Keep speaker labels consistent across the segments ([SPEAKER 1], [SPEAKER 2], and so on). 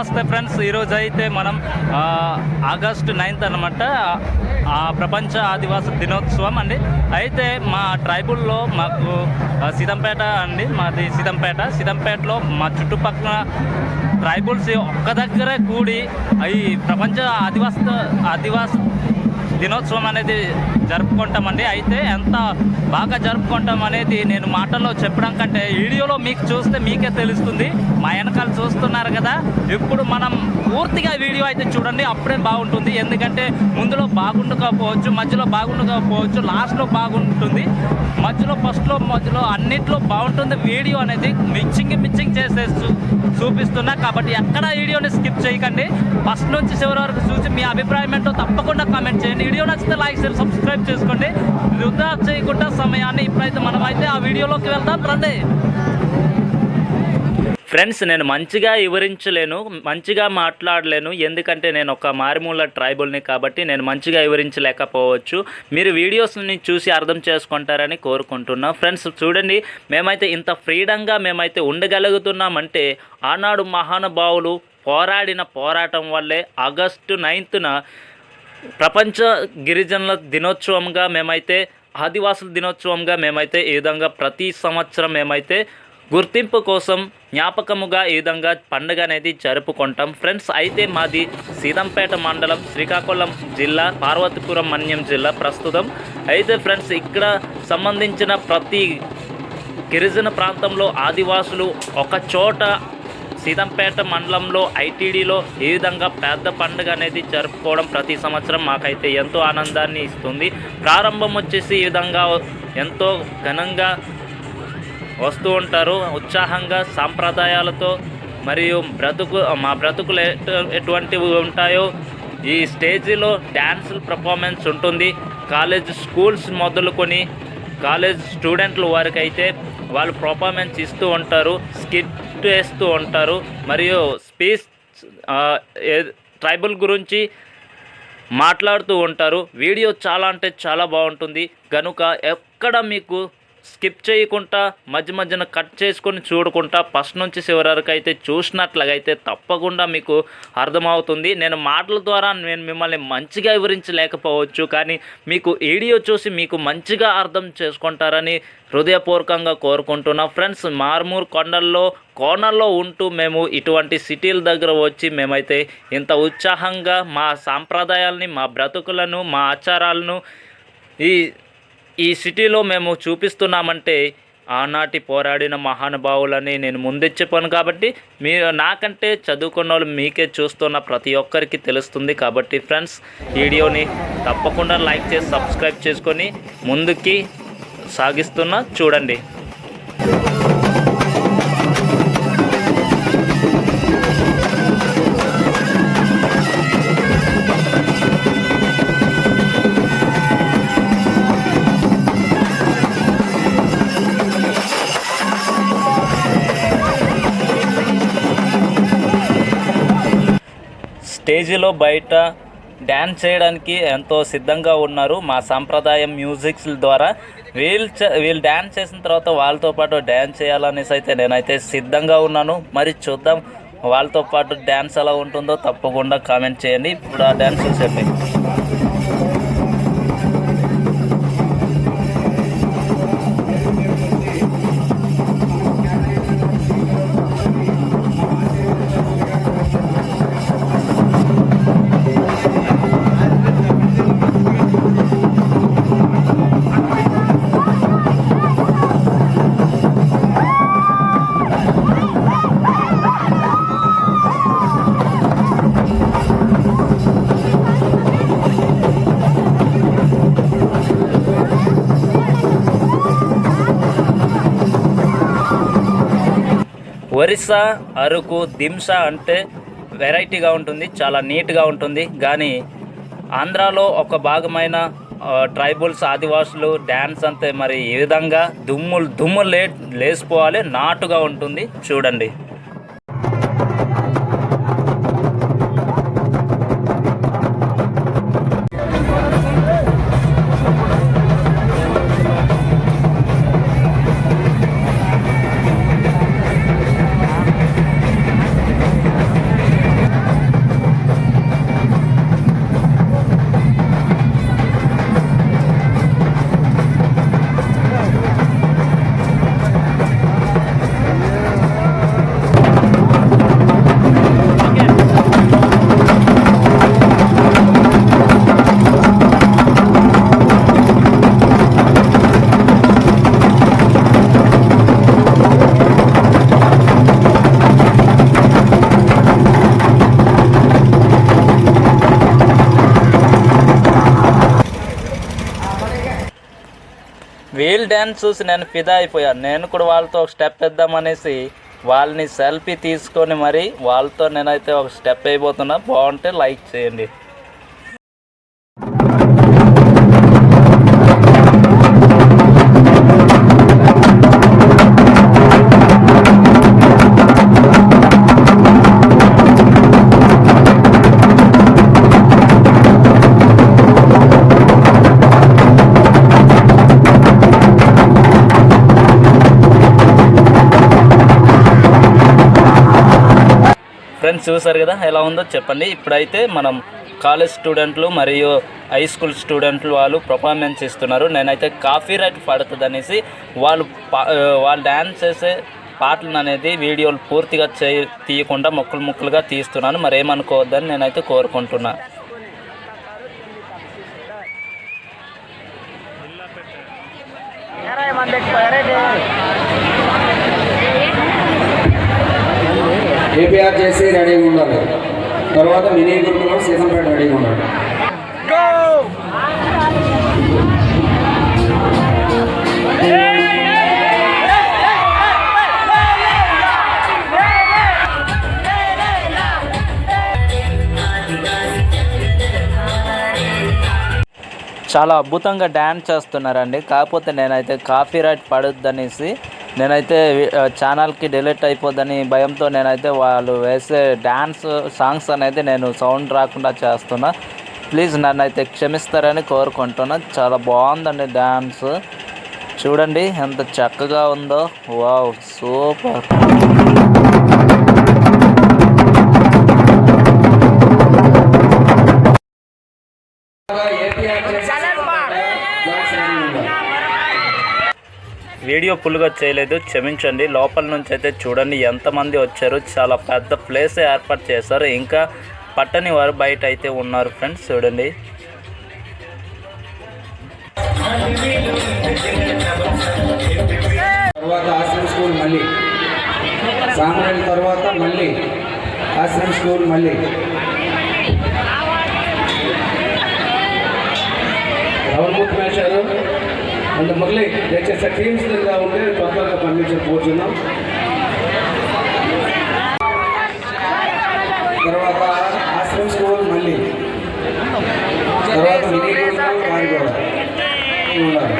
[SPEAKER 1] నమస్తే ఫ్రెండ్స్. ఈరోజు అయితే మనం ఆగస్ట్ ఆగస్టు నైన్త్ అనమాట ఆ, ప్రపంచ ఆదివాస దినోత్సవం అండి. అయితే మా ట్రైబుల్లో మాకు సీతంపేట అండి మాది సీతంపేట. సీతంపేటలో మా చుట్టుపక్కల ట్రైబుల్స్ ఒక్క దగ్గరే కూడి ఈ ప్రపంచ ఆదివాస ఆదివాస దినోత్సవం అనేది జరుపుకుంటామండి. అయితే ఎంత బాగా జరుపుకుంటాం అనేది నేను మాటల్లో చెప్పడం కంటే వీడియోలో మీకు చూస్తే మీకే తెలుస్తుంది. మా వెనకాల చూస్తున్నారు కదా. ఇప్పుడు మనం పూర్తిగా వీడియో అయితే చూడండి అప్పుడే బాగుంటుంది. ఎందుకంటే ముందులో బాగుండకపోవచ్చు మధ్యలో బాగుండకపోవచ్చు లాస్ట్లో బాగుంటుంది. మధ్యలో ఫస్ట్లో మధ్యలో అన్నిట్లో బాగుంటుంది వీడియో అనేది. మిక్సింగ్ మిక్సింగ్ చేసే చూపిస్తున్నా. కాబట్టి ఎక్కడ వీడియోని స్కిప్ చేయకండి. ఫస్ట్ నుంచి చివరి వరకు చూసి మీ అభిప్రాయం ఏంటో తప్పకుండా కామెంట్ చేయండి. వీడియో నచ్చితే లైక్ షేర్ సబ్స్క్రైబ్ చేసుకోండి. వృధా చేయకుండా సమయాన్ని ఇప్పుడైతే మనం అయితే ఆ వీడియోలోకి వెళ్దాం. రండి. ఫ్రెండ్స్ నేను మంచిగా వివరించలేను మంచిగా మాట్లాడలేను ఎందుకంటే నేను ఒక మారుమూల ట్రైబుల్ని కాబట్టి నేను మంచిగా వివరించలేకపోవచ్చు. మీరు వీడియోస్ని చూసి అర్థం చేసుకుంటారని కోరుకుంటున్నాం. ఫ్రెండ్స్ చూడండి మేమైతే ఇంత ఫ్రీడంగా మేమైతే ఉండగలుగుతున్నామంటే ఆనాడు మహానుభావులు పోరాడిన పోరాటం వల్లే ఆగస్టు నైన్త్న ప్రపంచ గిరిజనుల దినోత్సవంగా మేమైతే ఆదివాసుల దినోత్సవంగా మేమైతే ఈ విధంగా ప్రతి సంవత్సరం మేమైతే గుర్తింపు కోసం జ్ఞాపకముగా ఈ విధంగా పండుగ అనేది జరుపుకుంటాం. ఫ్రెండ్స్ అయితే మాది సీతంపేట మండలం శ్రీకాకుళం జిల్లా పార్వతీపురం మన్యం జిల్లా ప్రస్తుతం. అయితే ఫ్రెండ్స్ ఇక్కడ సంబంధించిన ప్రతి గిరిజన ప్రాంతంలో ఆదివాసులు ఒక చోట సీతంపేట మండలంలో ఐటీడీలో ఈ విధంగా పెద్ద పండుగ అనేది జరుపుకోవడం ప్రతి సంవత్సరం మాకైతే ఎంతో ఆనందాన్ని ఇస్తుంది. ప్రారంభం వచ్చేసి ఈ విధంగా ఎంతో ఘనంగా వస్తూ ఉంటారు. ఉత్సాహంగా సాంప్రదాయాలతో మరియు బ్రతుకు మా బ్రతుకులు ఎటు ఎటువంటివి ఉంటాయో ఈ స్టేజీలో డ్యాన్స్ పర్ఫార్మెన్స్ ఉంటుంది. కాలేజ్ స్కూల్స్ మొదలుకొని కాలేజ్ స్టూడెంట్ల వారికైతే అయితే వాళ్ళు పర్ఫార్మెన్స్ ఇస్తూ ఉంటారు స్కిట్ వేస్తూ ఉంటారు. మరియు స్పీచ్ ట్రైబల్ గురించి మాట్లాడుతూ ఉంటారు. వీడియో చాలా అంటే చాలా బాగుంటుంది. కనుక ఎక్కడ మీకు స్కిప్ చేయకుండా మధ్య మధ్యన కట్ చేసుకొని చూడకుండా ఫస్ట్ నుంచి చివరి వరకు అయితే చూసినట్లయితే తప్పకుండా మీకు అర్థమవుతుంది. నేను మాటల ద్వారా నేను మిమ్మల్ని మంచిగా వివరించలేకపోవచ్చు కానీ మీకు వీడియో చూసి మీకు మంచిగా అర్థం చేసుకుంటారని హృదయపూర్వకంగా కోరుకుంటున్నా. ఫ్రెండ్స్ మార్మూర్ కొండల్లో కోనల్లో ఉంటూ మేము ఇటువంటి సిటీల దగ్గర వచ్చి మేమైతే ఇంత ఉత్సాహంగా మా సాంప్రదాయాల్ని మా బ్రతుకులను మా ఆచారాలను ఈ ఈ సిటీలో మేము చూపిస్తున్నామంటే ఆనాటి పోరాడిన మహానుభావులని నేను ముందే చెప్పాను కాబట్టి మీరు నాకంటే చదువుకున్న వాళ్ళు మీకే చూస్తున్న ప్రతి ఒక్కరికి తెలుస్తుంది కాబట్టి ఫ్రెండ్స్ వీడియోని తప్పకుండా లైక్ చేసి సబ్స్క్రైబ్ చేసుకొని ముందుకి సాగిస్తున్న చూడండి. స్టేజీలో బయట డ్యాన్స్ చేయడానికి ఎంతో సిద్ధంగా ఉన్నారు. మా సాంప్రదాయం మ్యూజిక్స్ ద్వారా వీళ్ళు వీళ్ళు డ్యాన్స్ చేసిన తర్వాత వాళ్ళతో పాటు డ్యాన్స్ చేయాలనేసి అయితే నేనైతే సిద్ధంగా ఉన్నాను. మరి చూద్దాం వాళ్ళతో పాటు డ్యాన్స్ ఎలా ఉంటుందో తప్పకుండా కామెంట్ చేయండి. ఇప్పుడు ఆ డ్యాన్స్ చూసేయండి ఒరిస్సా అరకు దింస అంటే వెరైటీగా ఉంటుంది చాలా నీట్గా ఉంటుంది. కానీ ఆంధ్రాలో ఒక భాగమైన ట్రైబల్స్ ఆదివాసులు డ్యాన్స్ అంతే మరి ఈ విధంగా దుమ్ములు దుమ్ములు లే లేసిపోవాలి నాటుగా ఉంటుంది. చూడండి. వీల్ డ్యాన్స్ చూసి నేను ఫిదా అయిపోయాను నేను కూడా వాళ్ళతో ఒక స్టెప్ వేద్దామనేసి వాళ్ళని సెల్ఫీ తీసుకొని మరి వాళ్ళతో నేనైతే ఒక స్టెప్ అయిపోతున్నా బాగుంటే లైక్ చేయండి. ఫ్రెండ్స్ చూసారు కదా ఎలా ఉందో చెప్పండి. ఇప్పుడైతే మనం కాలేజ్ స్టూడెంట్లు మరియు హై స్కూల్ స్టూడెంట్లు వాళ్ళు పర్ఫార్మెన్స్ ఇస్తున్నారు. నేనైతే కాఫీ రైట్ పడుతుంది అనేసి వాళ్ళు పా- వాళ్ళు డ్యాన్స్ చేసే పాటలను అనేది వీడియోలు పూర్తిగా చే తీయకుండా ముక్కలు ముక్కలుగా తీస్తున్నాను. మరి ఏమనుకోవద్దని నేనైతే కోరుకుంటున్నా.
[SPEAKER 2] ఏపీఆర్ చేసి రెడీగా ఉండాలి. తర్వాత మినీ గ్రూప్లో సీతంపేట రెడీగా ఉండాలి.
[SPEAKER 1] చాలా అద్భుతంగా డ్యాన్స్ చేస్తున్నారండి. కాకపోతే నేనైతే కాఫీ రైట్ పడుద్దనేసి నేనైతే ఛానల్కి డిలీట్ అయిపోద్దని భయంతో నేనైతే వాళ్ళు వేసే డ్యాన్స్ సాంగ్స్ అనేది నేను సౌండ్ రాకుండా చేస్తున్నా. ప్లీజ్ నన్ను అయితే క్షమిస్తారని కోరుకుంటున్నా. చాలా బాగుందండి డ్యాన్స్ చూడండి ఎంత చక్కగా ఉందో. వావ్ సూపర్ వీడియో ఫుల్గా చేయలేదు క్షమించండి. లోపల నుంచి అయితే చూడండి ఎంతమంది వచ్చారు చాలా పెద్ద ప్లేస్ ఏర్పాటు చేశారు. ఇంకా పట్టని వారు బయట అయితే ఉన్నారు ఫ్రెండ్స్ చూడండి.
[SPEAKER 2] తర్వాత ఆశ్రమ్ స్కూల్ మళ్ళీ. సామరేల్ తర్వాత మళ్ళీ. ఆశ్రమ్ స్కూల్ మళ్ళీ. ఎవరు ముఖ్యమేశారు అంత మురళి దయచేసి టీమ్స్ దగ్గర ఉంటే తొందరగా కోరుతున్నాం తర్వాత ఆశ్రమ్ స్కూల్ మళ్ళీ. తర్వాత మినీ గ్రూప్ వారి కూడా. ఉండాలి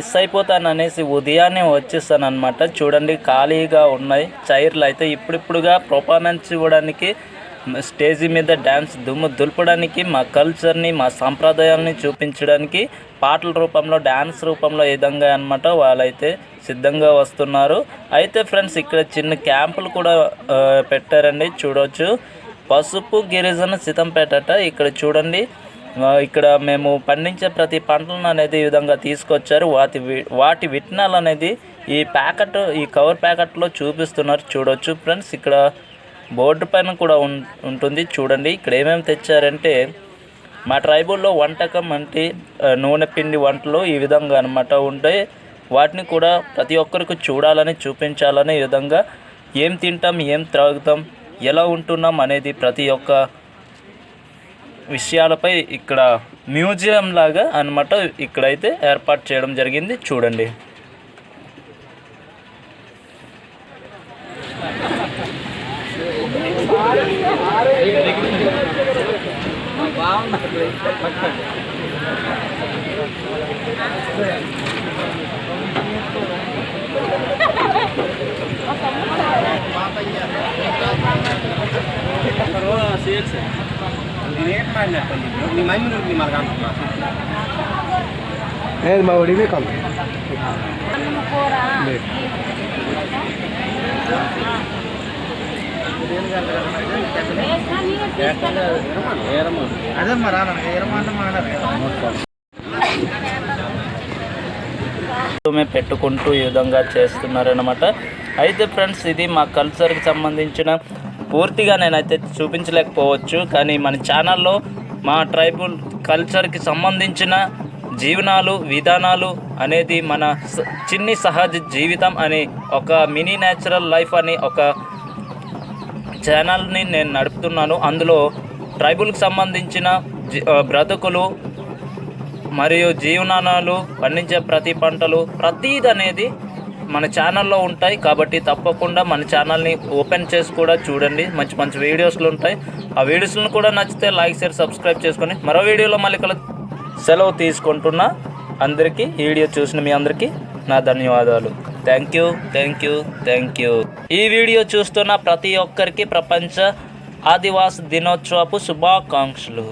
[SPEAKER 1] మిస్ అయిపోతాను అనేసి ఉదయాన్నే వచ్చేసాను అనమాట చూడండి ఖాళీగా ఉన్నాయి. చైర్లు అయితే ఇప్పుడిప్పుడుగా పర్ఫార్మెన్స్ ఇవ్వడానికి స్టేజ్ మీద డ్యాన్స్ దుమ్ము దులపడానికి మా కల్చర్ని మా సాంప్రదాయాలని చూపించడానికి పాటల రూపంలో డ్యాన్స్ రూపంలో విధంగా అనమాట వాళ్ళైతే సిద్ధంగా వస్తున్నారు. అయితే ఫ్రెండ్స్ ఇక్కడ చిన్న క్యాంపులు కూడా పెట్టారండి. చూడవచ్చు పసుపు గిరిజన సితంపేటట ఇక్కడ చూడండి. ఇక్కడ మేము పండించే ప్రతి పంటలను అనేది ఈ విధంగా తీసుకొచ్చారు. వాటి వాటి విత్తనాలు అనేది ఈ ప్యాకెట్ ఈ కవర్ ప్యాకెట్లో చూపిస్తున్నారు. చూడొచ్చు ఫ్రెండ్స్ ఇక్కడ బోర్డు పైన కూడా ఉంటుంది. చూడండి ఇక్కడ ఏమేమి తెచ్చారంటే మా ట్రైబుల్లో వంటకం అంటే నూనె పిండి వంటలు ఈ విధంగా అనమాట ఉంటాయి. వాటిని కూడా ప్రతి ఒక్కరికి చూడాలని చూపించాలని ఈ విధంగా ఏం తింటాం ఏం త్రాగుతాం ఎలా ఉంటున్నాం అనేది ప్రతి ఒక్క విషయాలపై ఇక్కడ మ్యూజియం లాగా అనమాట ఇక్కడైతే ఏర్పాటు చేయడం జరిగింది. చూడండి.
[SPEAKER 2] లేదు మా ఒడివే కాదు
[SPEAKER 1] మే పెట్టుకుంటూ ఈ విధంగా చేస్తున్నారనమాట అయితే ఫ్రెండ్స్ ఇది మా కల్చర్కి సంబంధించిన పూర్తిగా నేనైతే చూపించలేకపోవచ్చు కానీ మన ఛానల్లో మా ట్రైబల్ కల్చర్కి సంబంధించిన జీవనాలు విధానాలు అనేది మన స- చిన్ని సహజ జీవితం అని ఒక మినీ న్యాచురల్ లైఫ్ అని ఒక ఛానల్ని నేను నడుపుతున్నాను. అందులో ట్రైబుల్కి సంబంధించిన జీ- బ్రతుకులు మరియు జీవనాలు పండించే ప్రతి పంటలు ప్రతీది అనేది మన ఛానల్లో ఉంటాయి. కాబట్టి తప్పకుండా మన ఛానల్ని ఓపెన్ చేసి కూడా చూడండి. మంచి మంచి వీడియోస్లు ఉంటాయి. ఆ వీడియోస్లను కూడా నచ్చితే లైక్ షేర్ సబ్స్క్రైబ్ చేసుకొని మరో వీడియోలో మళ్ళీ కల సెలవు తీసుకుంటున్నా. అందరికీ వీడియో చూసిన మీ అందరికీ నా ధన్యవాదాలు. Thank you thank you thank you ఈ వీడియో చూస్తున్న ప్రతి ఒక్కరికి ప్రపంచ ఆదివాస దినోత్సవపు శుభాకాంక్షలు.